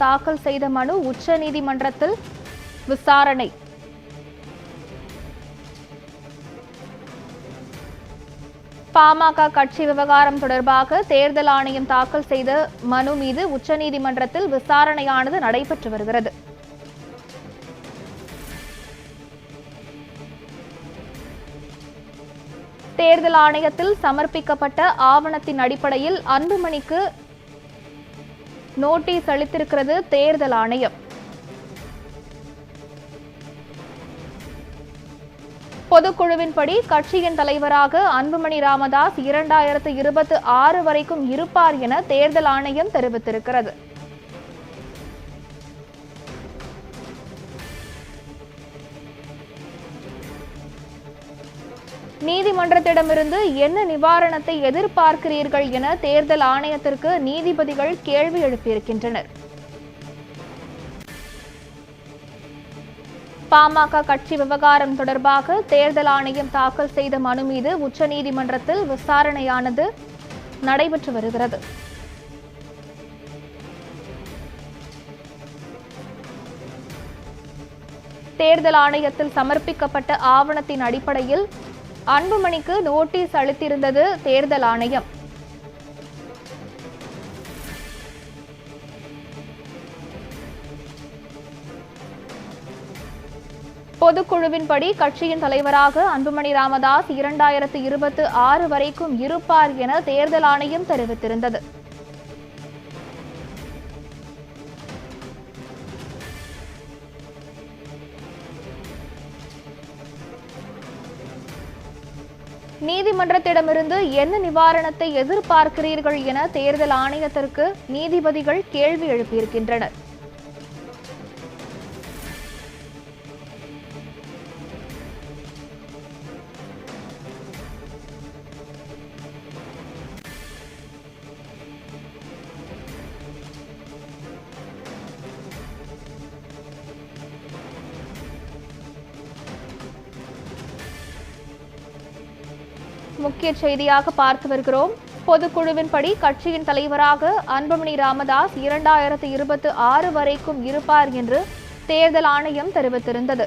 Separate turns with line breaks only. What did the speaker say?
தாக்கல் செய்த மனு உச்சநீதிமன்றத்தில் விசாரணை. பாமக கட்சி விவகாரம் தொடர்பாக தேர்தல் ஆணையம் தாக்கல் செய்த மனு மீது உச்சநீதிமன்றத்தில் விசாரணையானது நடைபெற்று வருகிறது. தேர்தல் ஆணையத்தில் சமர்ப்பிக்கப்பட்ட ஆவணத்தின் அடிப்படையில் அன்புமணிக்கு நோட்டீஸ் அளித்திருக்கிறது தேர்தல் ஆணையம். பொதுக்குழுவின்படி கட்சியின் தலைவராக அன்புமணி ராமதாஸ் இரண்டாயிரத்து இருபத்தி ஆறு வரைக்கும் இருப்பார் என தேர்தல் ஆணையம் தெரிவித்திருக்கிறது. நீதிமன்றத்திடமிருந்து என்ன நிவாரணத்தை எதிர்பார்க்கிறீர்கள் என தேர்தல் ஆணையத்திற்கு நீதிபதிகள் கேள்வி எழுப்பியிருக்கின்றனர். பாமக கட்சி விவகாரம் தொடர்பாக தேர்தல் ஆணையம் தாக்கல் செய்த மனு மீது உச்சநீதிமன்றத்தில் விசாரணையானது நடைபெற்று வருகிறது. தேர்தல் ஆணையத்தில் சமர்ப்பிக்கப்பட்ட ஆவணத்தின் அடிப்படையில் அன்புமணிக்கு நோட்டீஸ் அளித்திருந்தது தேர்தல் ஆணையம். பொதுக்குழுவின்படி கட்சியின் தலைவராக அன்புமணி ராமதாஸ் இரண்டாயிரத்து இருபத்தி ஆறு வரைக்கும் இருப்பார் என தேர்தல் ஆணையம் தெரிவித்திருந்தது. நீதிமன்றத்திடமிருந்து என்ன நிவாரணத்தை எதிர்பார்க்கிறீர்கள் என தேர்தல் ஆணையத்திற்கு நீதிபதிகள் கேள்வி எழுப்பியிருக்கின்றனர். முக்கிய செய்தியாக பார்த்து வருகிறோம். பொதுக்குழுவின்படி கட்சியின் தலைவராக அன்புமணி ராமதாஸ் இரண்டாயிரத்து இருபத்தி ஆறு வரைக்கும் இருப்பார் என்று தேர்தல் ஆணையம் தெரிவித்திருந்தது.